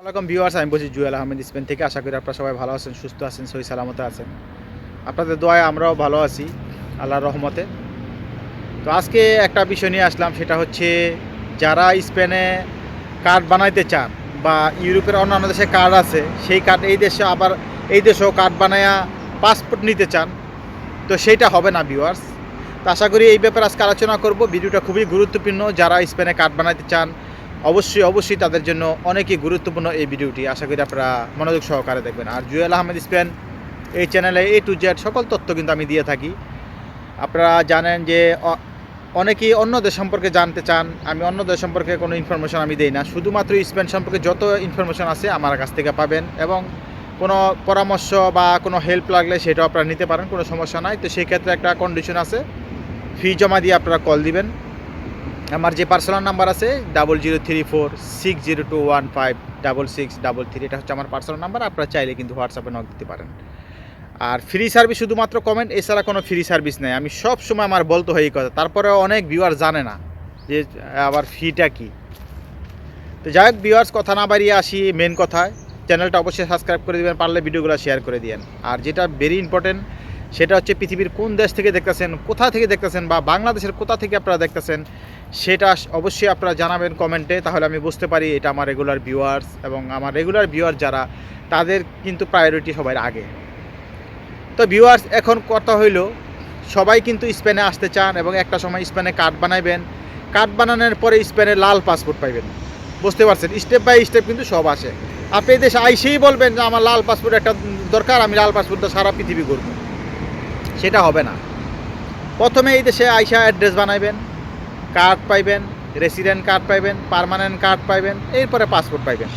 আসসালামাইকুম ভিউয়ার্স, আমি বলছি জুয়েল আহমেদ স্পেন থেকে। আশা করি আপনারা সবাই ভালো আছেন, সুস্থ আছেন, সহি সালামতে আছেন। আপনাদের দোয়ায় আমরাও ভালো আছি, আল্লাহর রহমতে। তো আজকে একটা বিষয় নিয়ে আসলাম, সেটা হচ্ছে যারা স্পেনে কার্ড বানাইতে চান বা ইউরোপের অন্যান্য দেশে কার্ড আছে, সেই কার্ড এই দেশে আবার এই দেশেও কার্ড বানায়া পাসপোর্ট নিতে চান, তো সেইটা হবে না ভিউয়ার্স। তো আশা করি এই ব্যাপারে আজকে আলোচনা করব। ভিডিওটা খুবই গুরুত্বপূর্ণ, যারা স্পেনে কার্ড বানাইতে চান অবশ্যই অবশ্যই তাদের জন্য অনেকই গুরুত্বপূর্ণ এই ভিডিওটি। আশা করি আপনারা মনোযোগ সহকারে দেখবেন। আর জুয়েল আহমেদ স্পেন, এই চ্যানেলে এ টু জেড সকল তথ্য কিন্তু আমি দিয়ে থাকি। আপনারা জানেন যে অনেকেই অন্য দেশ সম্পর্কে জানতে চান। আমি অন্য দেশ সম্পর্কে কোনো ইনফরমেশন আমি দেই না। শুধুমাত্র স্পেন সম্পর্কে যত ইনফরমেশন আছে আমার কাছ থেকে পাবেন এবং কোনো পরামর্শ বা কোনো হেল্প লাগলে সেটাও আপনারা নিতে পারেন, কোনো সমস্যা নাই। তো সেই ক্ষেত্রে একটা কন্ডিশন আছে। ফি জমা দিয়ে আপনারা কল দিবেন। আমার যে পার্সোনাল নাম্বার আছে double zero three four six zero two one five double six double three এটা হচ্ছে আমার পার্সোনাল নাম্বার আপনারা চাইলে কিন্তু হোয়াটসঅ্যাপে নক দিতে পারেন। আর ফ্রি সার্ভিস শুধুমাত্র কমেন্ট এছাড়া কোনো ফ্রি সার্ভিস নেই। আমি সব সময় আমার বলতে হয় এই কথা তারপরে অনেক ভিউয়ার জানে না যে, আবার ফিটা কি। তো যাই হোক ভিউয়ার্স কথা না বাড়িয়ে আসি মেন কথায়। চ্যানেলটা অবশ্যই সাবস্ক্রাইব করে দেবেন, পারলে ভিডিওগুলো শেয়ার করে দিয়েন। আর যেটা ভেরি ইম্পর্টেন্ট সেটা হচ্ছে পৃথিবীর কোন দেশ থেকে দেখতেছেন, কোথা থেকে দেখতেছেন বা বাংলাদেশের কোথা থেকে আপনারা দেখতেছেন সেটা অবশ্যই আপনারা জানাবেন কমেন্টে, তাহলে আমি বুঝতে পারি এটা আমার রেগুলার ভিউয়ার্স এবং আমার রেগুলার ভিউয়ার যারা, তাদের কিন্তু প্রায়োরিটি সবার আগে। তো ভিউয়ার্স এখন কথা হইল, সবাই কিন্তু স্পেনে আসতে চান এবং একটা সময় স্পেনে কার্ড বানাইবেন। কার্ড বানানোর পরে স্পেনে লাল পাসপোর্ট পাইবেন। বুঝতে পারছেন? স্টেপ বাই স্টেপ কিন্তু সব আসে। আপনি এই দেশে আইসেই বলবেন যে আমার লাল পাসপোর্ট একটা দরকার, আমি লাল পাসপোর্টটা সারা পৃথিবী করব সেটা হবে না। প্রথমে এই দেশে আইসা অ্যাড্রেস বানাইবেন। কার্ড পাইবেন রেসিডেন্ট কার্ড পাইবেন পার্মানেন্ট কার্ড পাইবেন, এরপরে পাসপোর্ট পাইবেন।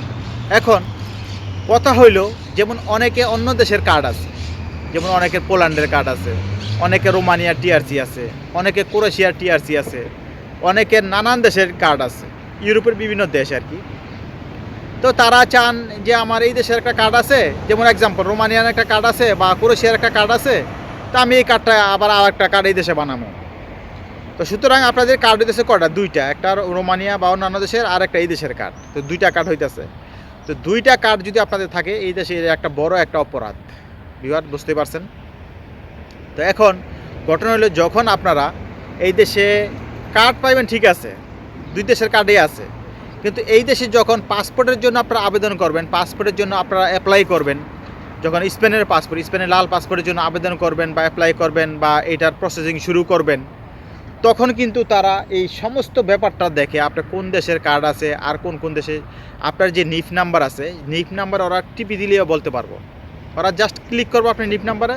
এখন, কথা হইল, যেমন অনেকে অন্য দেশের কার্ড আছে, যেমন অনেকের পোল্যান্ডের কার্ড আছে, অনেকে রোমানিয়ার টিআরসি আছে, অনেকে ক্রোয়েশিয়ার টিআরসি আছে অনেকের নানান দেশের কার্ড আছে, ইউরোপের বিভিন্ন দেশ আর কি। তো তারা চান যে আমার এই দেশের একটা কার্ড আছে, যেমন এক্সাম্পল রোমানিয়ার একটা কার্ড আছে বা ক্রোয়েশিয়ার একটা কার্ড আছে, তা আমি এই কার্ডটা আবার আর একটা কার্ড এই দেশে বানাবো। তো সুতরাং আপনাদের কার্ড হইতেছে কটা দুইটা। একটা রোমানিয়া বা অন্যান্য দেশের, আর একটা এই দেশের কার্ড তো দুইটা কার্ড হইতেছে। তো দুইটা কার্ড যদি আপনাদের থাকে, এই দেশে একটা বড়, একটা অপরাধ। বিবাদ বুঝতে পারছেন? তো এখন ঘটনা হলো, যখন আপনারা এই দেশে কার্ড পাইবেন, ঠিক আছে। দুই দেশের কার্ডই আছে। কিন্তু এই দেশে যখন পাসপোর্টের জন্য আপনারা আবেদন করবেন পাসপোর্টের জন্য আপনারা অ্যাপ্লাই করবেন, যখন স্পেনের পাসপোর্ট স্পেনের লাল পাসপোর্টের জন্য আবেদন করবেন বা অ্যাপ্লাই করবেন বা এটার প্রসেসিং শুরু করবেন তখন কিন্তু তারা এই সমস্ত ব্যাপারটা দেখে, আপনার কোন দেশের কার্ড আছে আর কোন কোন দেশে, আপনার যে নিফ নাম্বার আছে নিফ নাম্বার ওরা টিপি দিলেও বলতে পারব। ওরা জাস্ট ক্লিক করব আপনার নিফ নাম্বারে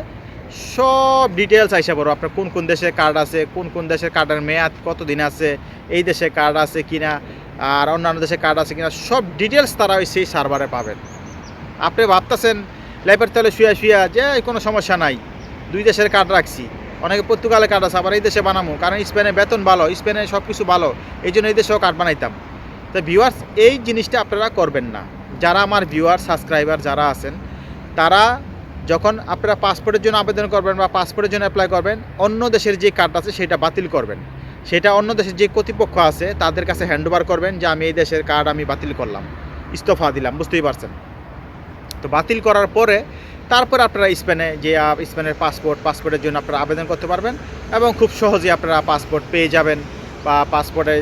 সব ডিটেলস আইসা পড়ব, আপনার কোন কোন দেশের কার্ড আছে, কোন কোন দেশের কার্ডের মেয়াদ কত দিন আছে, এই দেশে কার্ড আছে কিনা, আর অন্যান্য দেশে কার্ড আছে কিনা, সব ডিটেলস তারা ওই সেই সার্ভারে পাবেন। আপনি ভাবতেছেন ল্যাবের তাহলে শুয়া শুয়া, যে কোনো সমস্যা নাই, দুই দেশের কার্ড রাখছি। অনেকে পর্তুগালে কার্ড আছে, আবার এই দেশে বানাবো কারণ স্পেনে বেতন ভালো, স্পেনে সব কিছু ভালো, এই জন্য এই দেশেও কার্ড বানাইতাম। তো ভিউয়ার্স এই জিনিসটা আপনারা করবেন না। যারা আমার ভিউয়ার সাবস্ক্রাইবার যারা আছেন, তারা যখন আপনারা পাসপোর্টের জন্য আবেদন করবেন বা পাসপোর্টের জন্য অ্যাপ্লাই করবেন, অন্য দেশের যে কার্ড আছে সেটা বাতিল করবেন। সেটা অন্য দেশের যে কর্তৃপক্ষ আছে, তাদের কাছে হ্যান্ড ওভার করবেন যে, আমি এই দেশের কার্ড আমি বাতিল করলাম। ইস্তফা দিলাম, বুঝতেই পারছেন? তো বাতিল করার পরে তারপর আপনারা স্পেনে যে স্পেনের পাসপোর্ট পাসপোর্টের জন্য আপনারা আবেদন করতে পারবেন এবং খুব সহজেই আপনারা পাসপোর্ট পেয়ে যাবেন বা পাসপোর্টের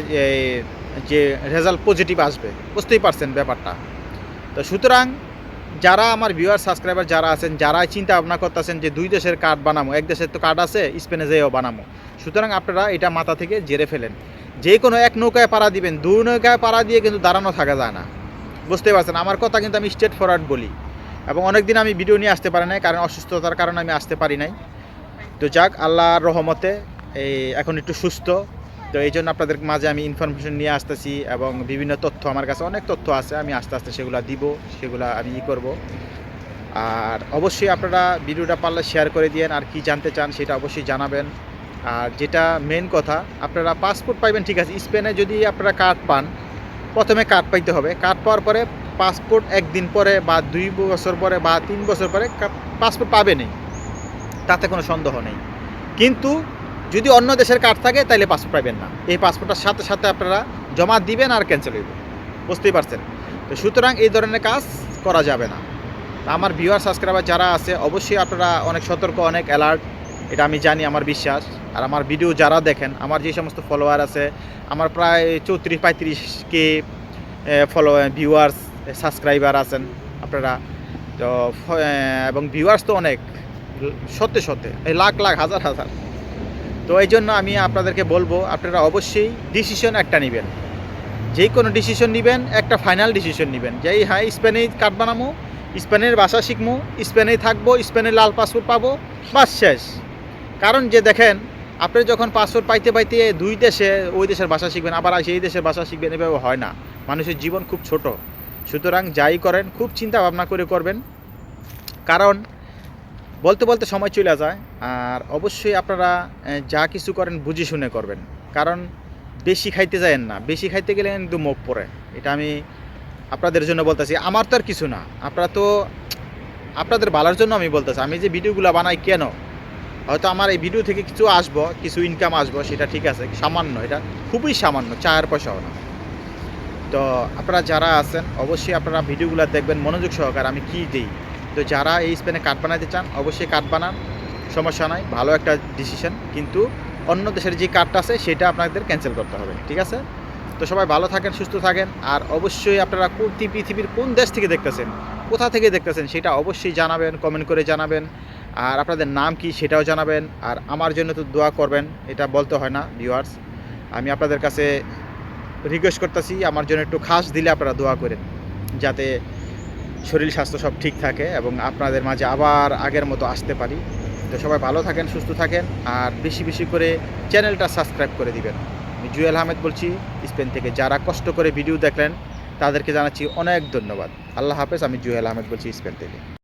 যে রেজাল্ট পজিটিভ আসবে। বুঝতেই পারছেন ব্যাপারটা। তো সুতরাং যারা আমার ভিউয়ার সাবস্ক্রাইবার যারা আছেন যারা চিন্তা ভাবনা করতেছেন যে দুই দেশের কার্ড বানাবো এক দেশের তো কার্ড আছে, স্পেনে যেয়েও বানাবো সুতরাং আপনারা এটা মাথা থেকে জেরে ফেলেন। যে কোনো এক নৌকায় পাড়া দিবেন দুই নৌকায় পাড়া দিয়ে কিন্তু দাঁড়ানো থাকা যায় না। বুঝতে পারছেন? আমার কথা কিন্তু আমি স্ট্রেট ফরওয়ার্ড বলি। এবং অনেক দিন আমি ভিডিও নিয়ে আসতে পারি নাই, কারণ অসুস্থতার কারণে আমি আসতে পারি নাই। তো যাক, আল্লাহর রহমতে এই এখন একটু সুস্থ। তো এই জন্য আপনাদের মাঝে আমি ইনফরমেশন নিয়ে আসতেছি এবং বিভিন্ন তথ্য আমার কাছে অনেক তথ্য আছে, আমি আস্তে আস্তে সেগুলো দিব, সেগুলো আমি ই করব। আর অবশ্যই আপনারা ভিডিওটা পারলে শেয়ার করে দিয়েন, আর কি জানতে চান সেটা অবশ্যই জানাবেন। আর যেটা মেন কথা, আপনারা পাসপোর্ট পাইবেন, ঠিক আছে। স্পেনে যদি আপনারা কার্ড পান, প্রথমে কার্ড পাইতে হবে। কার্ড পাওয়ার পরে পাসপোর্ট একদিন পরে বা দুই বছর পরে বা তিন বছর পরে পাসপোর্ট পাবেনই। তাতে কোনো সন্দেহ নেই। কিন্তু যদি অন্য দেশের কার্ড থাকে তাহলে পাসপোর্ট পাবেন না। এই পাসপোর্টটার সাথে সাথে আপনারা জমা দিবেন আর ক্যান্সেল হইব। বুঝতেই পারছেন? তো সুতরাং এই ধরনের কাজ করা যাবে না। আমার ভিউয়ার সাবস্ক্রাইবার যারা আছে, অবশ্যই আপনারা অনেক সতর্ক, অনেক অ্যালার্ট এটা আমি জানি, আমার বিশ্বাস। আর আমার ভিডিও যারা দেখেন, আমার যে সমস্ত ফলোয়ার আছে, আমার প্রায় চৌত্রিশ, পঁয়ত্রিশ কে ফলো ভিউয়ার্স সাবস্ক্রাইবার আছেন আপনারা। তো এবং ভিউয়ার্স তো অনেক। সত্যি সত্যি, এই লাখ লাখ, হাজার হাজার। তো এই জন্য আমি আপনাদেরকে বলব, আপনারা অবশ্যই ডিসিশন একটা নেবেন। যে কোনো ডিসিশন নেবেন, একটা ফাইনাল ডিসিশন নেবেন। যেই হ্যাঁ স্পেনেই কাঠ বানাবো স্পেনের ভাষা শিখব স্পেনেই থাকব, স্পেনের লাল পাসপোর্ট পাবো, বাস শেষ। কারণ যে দেখেন, আপনি যখন পাসপোর্ট পাইতে পাইতে দুই দেশে, ওই দেশের ভাষা শিখবেন, আবার সেই দেশের ভাষা শিখবেন, এভাবে হয় না। মানুষের জীবন খুব ছোট। সুতরাং যাই করেন, খুব চিন্তা ভাবনা করে করবেন। কারণ, বলতে বলতে সময় চলে যায়, আর অবশ্যই আপনারা যা কিছু করেন বুঝে শুনে করবেন। কারণ, বেশি খাইতে যায়েন না, বেশি খাইতে গেলে কিন্তু মুখ পড়ে। এটা আমি আপনাদের জন্য বলতেছি। আমার তো আর কিছু না। আপনারা তো, আপনাদের ভালোর জন্য আমি বলতেছি। আমি যে ভিডিওগুলো বানাই কেন? হয়তো আমার এই ভিডিও থেকে কিছু আসব, কিছু ইনকাম আসব, সেটা ঠিক আছে। সামান্য, এটা খুবই সামান্য চার পয়সাও না। তো আপনারা যারা আছেন, অবশ্যই আপনারা ভিডিওগুলো দেখবেন মনোযোগ সহকারে আমি কি দিই। তো যারা এই স্পেনে কাঠ বানাতে চান, অবশ্যই কাঠ বানান, সমস্যা নাই, ভালো একটা ডিসিশন কিন্তু অন্য দেশের যে কার্ডটা আছে, সেটা আপনাদের ক্যান্সেল করতে হবে, ঠিক আছে? তো সবাই ভালো থাকেন, সুস্থ থাকেন, আর অবশ্যই আপনারা কোন পৃথিবীর কোন দেশ থেকে দেখতেছেন, কোথা থেকে দেখতেছেন, সেটা অবশ্যই জানাবেন কমেন্ট করে জানাবেন। আর আপনাদের নাম কি, সেটাও জানাবেন। আর আমার জন্য তো দোয়া করবেন, এটা বলতে হয় না ভিউয়ার্স আমি আপনাদের কাছে রিকোয়েস্ট করতেছি, আমার জন্য একটু খাস দিলে আপনারা দোয়া করেন, যাতে শরীর স্বাস্থ্য সব ঠিক থাকে এবং আপনাদের মাঝে আবার আগের মতো আসতে পারি। তো সবাই ভালো থাকেন, সুস্থ থাকেন, আর বেশি বেশি করে চ্যানেলটা সাবস্ক্রাইব করে দিবেন। আমি জুয়েল আহমেদ বলছি, স্পেন থেকে যারা কষ্ট করে ভিডিও দেখলেন, তাদেরকে জানাচ্ছি অনেক ধন্যবাদ। আল্লাহ হাফেজ, আমি জুয়েল আহমেদ বলছি, স্পেন থেকে।